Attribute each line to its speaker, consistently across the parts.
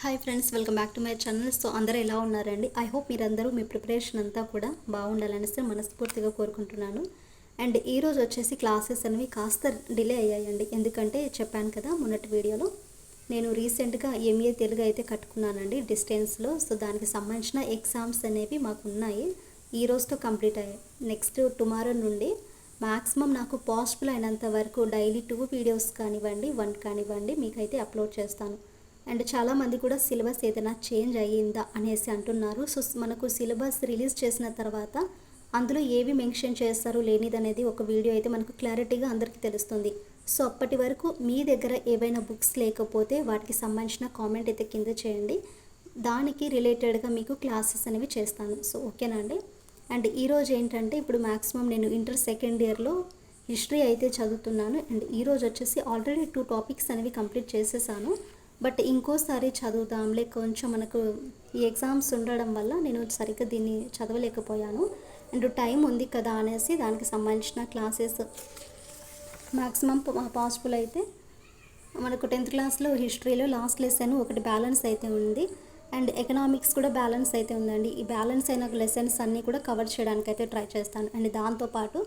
Speaker 1: Hi friends welcome back to my channel so అందరూ ఎలా ఉన్నారండి? ఐ హోప్ మీరందరూ మీ ప్రిపరేషన్ అంతా కూడా బాగుండాలనేసి మనస్ఫూర్తిగా కోరుకుంటున్నాను. అండ్ ఈరోజు వచ్చేసి క్లాసెస్ అనేవి కాస్త డిలే అయ్యాయండి. ఎందుకంటే చెప్పాను కదా మొన్నటి వీడియోలో నేను రీసెంట్గా ఎంఏ తెలుగు అయితే కట్టుకున్నానండి డిస్టెన్స్లో సో దానికి సంబంధించిన ఎగ్జామ్స్ అనేవి మాకు ఉన్నాయి. ఈ రోజుతో కంప్లీట్ అయ్యాయి. నెక్స్ట్ టుమారో నుండి మ్యాక్సిమం నాకు పాసిబుల్ అయినంత వరకు డైలీ టూ వీడియోస్ కానివ్వండి వన్ కానివ్వండి మీకైతే అప్లోడ్ చేస్తాను. అండ్ చాలామంది కూడా సిలబస్ ఏదైనా చేంజ్ అయ్యిందా అనేసి అంటున్నారు. సో మనకు సిలబస్ రిలీజ్ చేసిన తర్వాత అందులో ఏవి మెన్షన్ చేస్తారు లేనిది అనేది ఒక వీడియో అయితే మనకు క్లారిటీగా అందరికీ తెలుస్తుంది. సో అప్పటి వరకు మీ దగ్గర ఏవైనా బుక్స్ లేకపోతే వాటికి సంబంధించిన కామెంట్ అయితే కింద చేయండి. దానికి రిలేటెడ్గా మీకు క్లాసెస్ అనేవి చేస్తాను. సో ఓకేనా అండి? అండ్ ఈరోజు ఏంటంటే ఇప్పుడు మ్యాక్సిమం నేను ఇంటర్ సెకండ్ ఇయర్లో హిస్టరీ అయితే చదువుతున్నాను. అండ్ ఈరోజు వచ్చేసి ఆల్రెడీ టూ టాపిక్స్ అనేవి కంప్లీట్ చేసేసాను. బట్ ఇంకోసారి చదువుదాంలే కొంచెం మనకు ఈ ఎగ్జామ్స్ ఉండడం వల్ల నేను సరిగ్గా దీన్ని చదవలేకపోయాను. అండ్ టైం ఉంది కదా అనేసి దానికి సంబంధించిన క్లాసెస్ మ్యాక్సిమం పాసిబుల్ అయితే మనకు టెన్త్ క్లాస్లో హిస్టరీలో లాస్ట్ లెసన్ ఒకటి బ్యాలెన్స్ అయితే ఉంది. అండ్ ఎకనామిక్స్ కూడా బ్యాలెన్స్ అయితే ఉందండి. ఈ బ్యాలెన్స్ అయిన లెసన్స్ అన్నీ కూడా కవర్ చేయడానికి అయితే ట్రై చేస్తాను. అండ్ దాంతోపాటు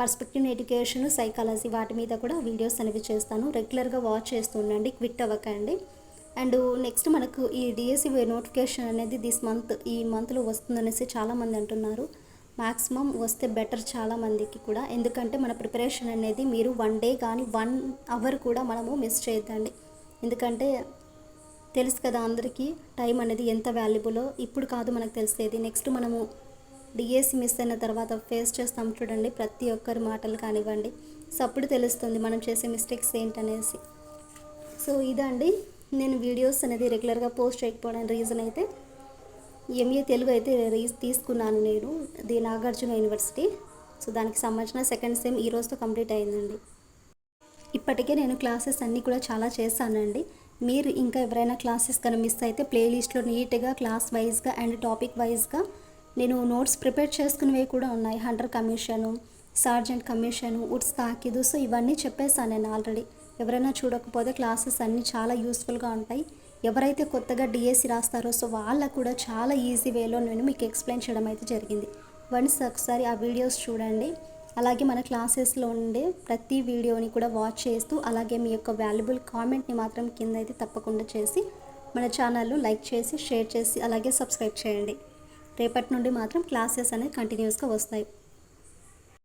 Speaker 1: పర్స్పెక్టివ్ ఎడ్యుకేషన్ సైకాలజీ వాటి మీద కూడా వీడియోస్ అనేవి చేస్తాను. రెగ్యులర్గా వాచ్ చేస్తూ ఉండండి క్విట్ అవ్వకండి. అండ్ నెక్స్ట్ మనకు ఈ డిఎస్సి నోటిఫికేషన్ అనేది దిస్ మంత్ ఈ మంత్లో వస్తుందనేసి చాలామంది అంటున్నారు. మ్యాక్సిమం వస్తే బెటర్ చాలామందికి కూడా. ఎందుకంటే మన ప్రిపరేషన్ అనేది మీరు వన్ డే కానీ వన్ అవర్ కూడా మనము మిస్ చేయొద్దండి. ఎందుకంటే తెలుసు కదా అందరికీ టైం అనేది ఎంత వాల్యుబులో ఇప్పుడు కాదు మనకు తెలిసేది. నెక్స్ట్ మనము డిఎస్సి మిస్ అయిన తర్వాత ఫేస్ చేస్తాం చూడండి. ప్రతి ఒక్కరి మాటలు కానివ్వండి. సో అప్పుడు తెలుస్తుంది మనం చేసే మిస్టేక్స్ ఏంటనేసి. సో ఇదండి. నేను వీడియోస్ అనేది రెగ్యులర్గా పోస్ట్ చేయకపోవడానికి రీజన్ అయితే ఎంఏ తెలుగు అయితే రీస్ తీసుకున్నాను నేను. ది నాగార్జున యూనివర్సిటీ సో దానికి సంబంధించిన సెకండ్ సెమ్ ఈ రోజుతో కంప్లీట్ అయిందండి. ఇప్పటికే నేను క్లాసెస్ అన్నీ కూడా చాలా చేశానండి. మీరు ఇంకా ఎవరైనా క్లాసెస్ కనుక మిస్ అయితే ప్లేలిస్ట్లో నీట్గా క్లాస్ వైజ్గా అండ్ టాపిక్ వైజ్గా నేను నోట్స్ ప్రిపేర్ చేసుకునేవి కూడా ఉన్నాయి. హండ్రెడ్ కమిషను సార్జెంట్ కమిషను ఉడ్స్ తాకిదు. సో ఇవన్నీ చెప్పేసాను నేను ఆల్రెడీ ఎవరైనా చూడకపోతే క్లాసెస్ అన్నీ చాలా యూస్ఫుల్గా ఉంటాయి. ఎవరైతే కొత్తగా డిఎస్సి రాస్తారో సో వాళ్ళకు కూడా చాలా ఈజీ వేలో నేను మీకు ఎక్స్ప్లెయిన్ చేయడం అయితే జరిగింది. వన్స్ ఒకసారి ఆ వీడియోస్ చూడండి. అలాగే మన క్లాసెస్లో ఉండే ప్రతి వీడియోని కూడా వాచ్ చేస్తూ అలాగే మీ యొక్క వాల్యుబుల్ కామెంట్ని మాత్రం కింద అయితే తప్పకుండా చేసి మన ఛానల్ను లైక్ చేసి షేర్ చేసి అలాగే సబ్స్క్రైబ్ చేయండి. రేపటి నుండి మాత్రం క్లాసెస్ అనేవి కంటిన్యూస్గా వస్తాయి.